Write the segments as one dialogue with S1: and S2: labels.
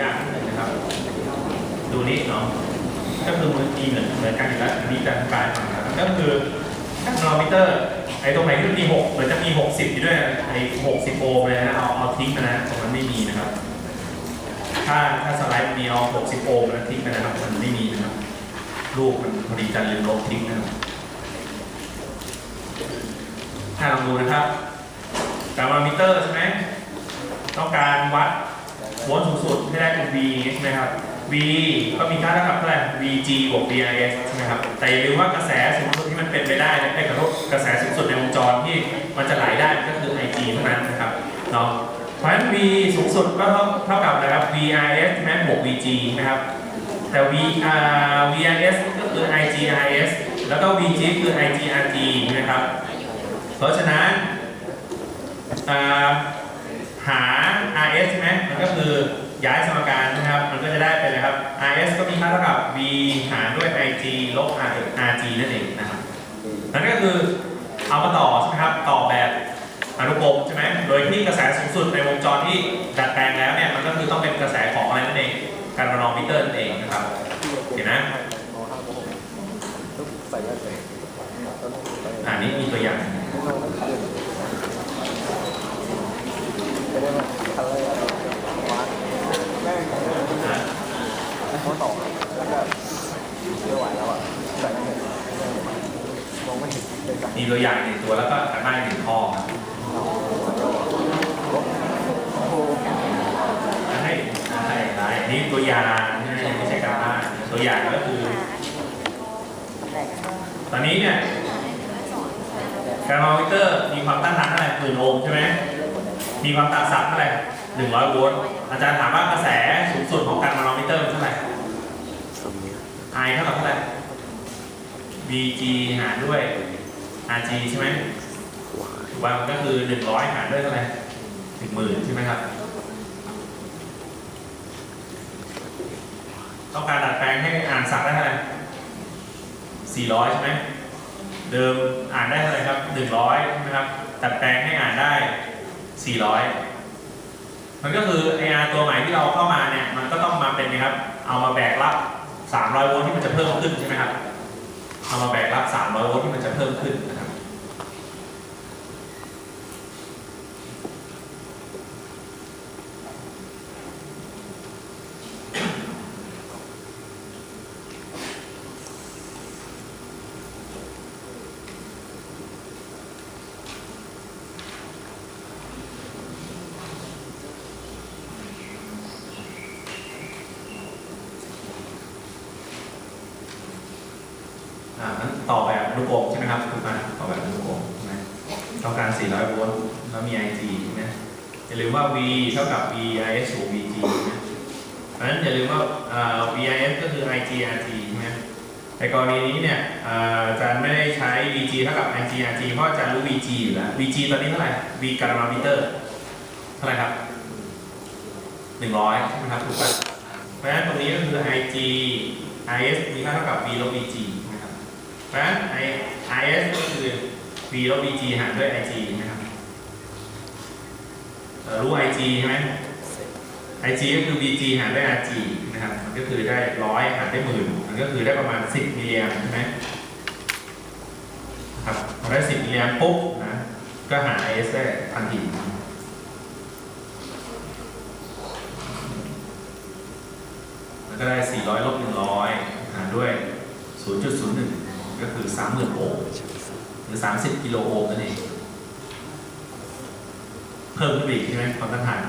S1: ยากนิดนึงนะครับ ดูนี่เนาะ ก็คือมันมีเหมือนเหมือนกันอยู่แล้วอันนี้จะอธิบายฟังนะก็คือการนอมิเตอร์ ไอ้ตรงไหนที่มันมีหกเหมือนจะมีหกสิบอยู่ด้วย ไอ้หกสิบโอห์มเลยนะเอาเอาทิ้งไปนะตรงนั้นไม่มีนะครับ ถ้าถ้าสไลด์มันมีเอาหกสิบโอห์มแล้วทิ้งไปนะครับ มันไม่มีนะครับรูปมันพอดีจะลืมลบทิ้งนะครับถ้าลองดูนะครับการนอมิเตอร์ใช่ไหมต้องการวัด โวลสูงสุดให้ได้เป็น V ใช่ไหมครับ V ก็มีค่าเท่ากับเท่าไหร่ VG บวก VIS ใช่ไหมครับ แต่อย่าลืมว่ากระแสสูงสุดที่มันเป็นไปได้และกระทบกระแสสูงสุดในวงจรที่มันจะไหลได้ก็คือ IG เท่านั้นนะครับเนาะเพราะฉะนั้น V สูงสุดก็เท่าเท่ากับนะครับ VIS ใช่ไหมบวก VG นะครับ แต่ V อ่า VIS ก็คือ IGIS แล้วก็ VG คือ IGRG นะครับ เพราะฉะนั้นอ่า หา RS ใช่ไหมมันก็คือย้ายสมการนะครับ มันก็จะได้เป็นเลยครับ RS ก็มีค่าเท่ากับ V หารด้วย IG ลบ RG นั่นเองนะครับนั่นก็คือเอามาต่อใช่ไหมครับ ต่อแบบอนุกรมใช่ไหมโดยที่กระแสสูงสุดในวงจรที่ดัดแปลงแล้วเนี่ย มันก็คือต้องเป็นกระแสของอะไรนั่นเอง การมานอมิเตอร์นั่นเองนะครับ เห็นนะ
S2: ใส่แว่น
S1: นี้มีตัวอย่าง
S2: ไม่ได้มาคันเลยอะวัดแม่ง
S1: อะ
S2: เขาต่อแล้วก็ไม่ไหวแล้วอะใส่ไม่เห็นมองไม่เห็นเลยใส่
S1: มีตัวอย่างหนึ่งตัวแล้วก็การบ้านหนึ่งข้อครับ
S2: โอ้โห
S1: ให้ให้ได้อันนี้ตัวอย่างไม่ใช่การบ้านตัวอย่างก็คือ ตอนนี้เนี่ย การมอนิเตอร์มีความต้านทานเท่าไหร่หมื่นโอห์มใช่ไหม มีความต่างศักย์เท่าไหร่หนึ่งร้อยโวลต์อาจารย์ถามว่ากระแสสูงสุดของการมอนิเตอร์เป็นเท่าไหร่ I เท่ากับเท่าไหร่ VG หารด้วย RG ใช่ไหมถูกป่ะมันก็คือหนึ่งร้อยหารด้วยเท่าไหร่หนึ่งหมื่นใช่ไหมครับ ต้องการดัดแปลงให้อ่านศักย์ได้เท่าไหร่สี่ร้อยใช่ไหมเดิมอ่านได้เท่าไหร่ครับหนึ่งร้อยใช่ไหมครับดัดแปลงให้อ่านได้ สี่ร้อยมันก็คือ AR ตัวใหม่ที่เราเข้ามาเนี่ย มันก็ต้องมาเป็นนะครับ เอามาแบกรับสามร้อยโวลต์ที่มันจะเพิ่มขึ้นใช่ไหมครับ เอามาแบกรับสามร้อยโวลต์ที่มันจะเพิ่มขึ้นนะครับ อ่านั้น ต่อแบบอนุกรมใช่ไหมครับถูกไหมต่อแบบอนุกรมใช่ไหมต้องการ 400 โวลต์แล้วมี IG ใช่ไหมอย่าลืมว่า V เท่ากับ VIS บวก VG นะเพราะฉะนั้นอย่าลืมว่าอ่า VIS ก็คือ IG RG ใช่ไหมในกรณีนี้เนี่ยอ่าอาจารย์ไม่ได้ใช้ VG เท่ากับ IG RG เพราะอาจารย์รู้ VG อยู่แล้ว VG ตอนนี้เท่าไหร่ V การมามิเตอร์เท่าไหร่ครับ 100ใช่ไหมครับถูกป่ะเพราะฉะนั้นตรงนี้ก็คือ IG IS มีค่าเท่ากับ V ลบ VG เพราะฉะนั้น I IS ก็คือ V ลบ VG หารด้วย IG นะครับรู้ IG ใช่ไหม IG ก็คือ VG หารด้วย RG นะครับ มันก็คือได้ร้อยหารได้หมื่น มันก็คือได้ประมาณ 10 มิลลิแอมป์ใช่ไหมครับพอได้ 10 มิลลิแอมป์ปุ๊บนะ ก็หา IS ได้ทันทีมันก็ได้ 400 ลบ 100 หารด้วย 0.01 ก็คือ30,000โอห์มหรือ30กิโลโอห์มนั่นเอง เพิ่มขึ้นไปอีกใช่ไหมความต้านทาน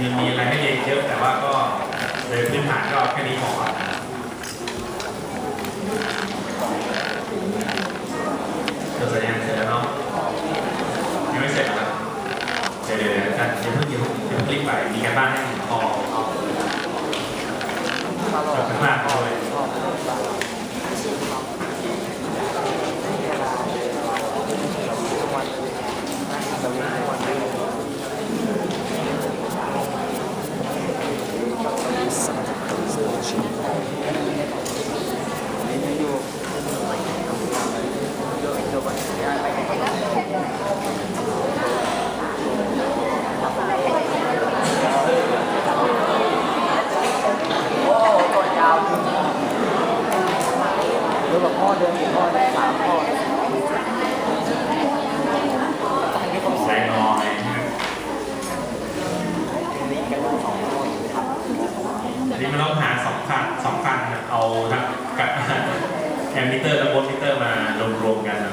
S1: ยังมีอะไรให้เรียนเยอะแต่ว่าก็โดยพื้นฐานก็แค่นี้พอครับจดสัญญาณเสร็จแล้วเนาะยังไม่เสร็จหรอเดี๋ยวเดี๋ยวเดี๋ยวกันเดี๋ยวเพิ่งเดี๋ยวเพิ่งรีบไปมีการบ้านให้ นี่อยู่
S2: เดี๋ยวเดี๋ยวมันย้ายไปกัน โอ้ตัวยาวจริงเดี๋ยวแบบพ่อเดินกี่พ่อได้สามพ่อ
S1: แอมมิเตอร์และโวลต์มิเตอร์มารวมๆกันนะ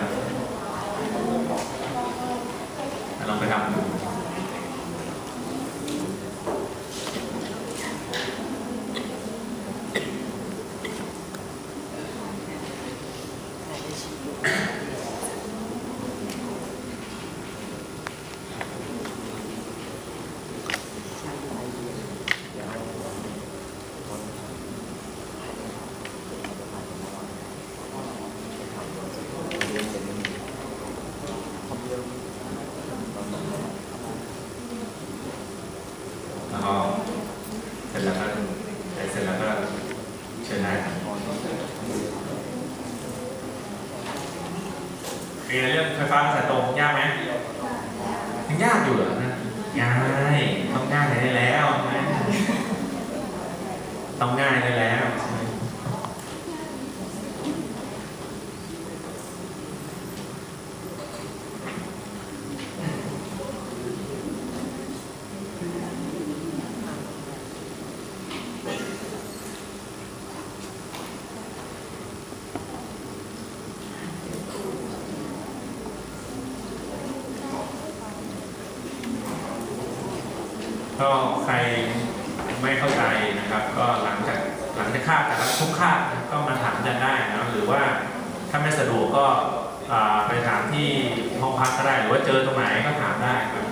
S1: ลองไปทำดู แล้วก็เส ร็จแล้วก็เสร็จแล้วก็เชิญได้ครับเรียนเรื่องไฟฟ้ากระแสตรงยากไหมยังยากอยู่เหรอนะง่ายต้องง่ายได้แล้วใช่ไหมต้องง่ายได้แล้ว ก็ใครไม่เข้าใจนะครับ ก็หลังจากหลังจากคาบแต่ละทุกคาบก็มาถามอาจารย์ได้นะหรือว่าถ้าไม่สะดวกก็ไปถามที่ห้องพักก็ได้ หรือว่าเจอตรงไหนก็ถามได้ครับ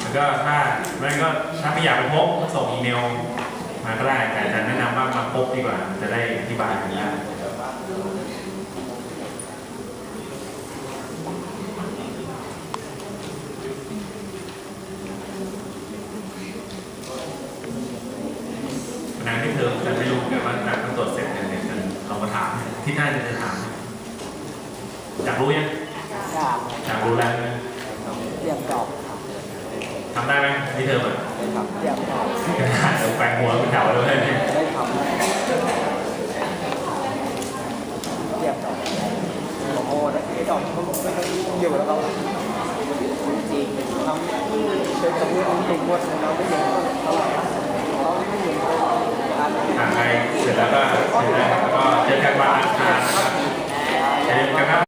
S1: แล้วก็ถ้าไม่ก็ถ้าไม่อยากไปพบก็ส่งอีเมลมาก็ได้แต่อาจารย์แนะนำว่ามาพบดีกว่าจะได้อธิบายกันได้ นานที่เธอจะไม่รู้แต่ว่าจากตรวจเสร็จเนี่ยเดี๋ยวจะลองมา ถามที่หน้าจะถามอยากรู้ยัง
S2: ยาก
S1: อยากรู้แล้วนะ
S2: เรียบดอก
S1: ทำได้ไหมที่เธอแบบ
S2: ครับเรียบดอก
S1: กระดาษแปลงหัวเป็นแถวเลยเนี่ย
S2: ได้ทำเรียบดอกโอ้โหไอ้ดอกเขาไม่ค่อยอยู่แล้วเขาจริงทำเป็นสมมติเอาหนึ่งวันเราไม่ยังเท่าไหร่เรา
S1: หาอะไรเสร็จแล้วก็เสร็จแล้วก็เจอกันวันอังคารนะครับเจอกันครับ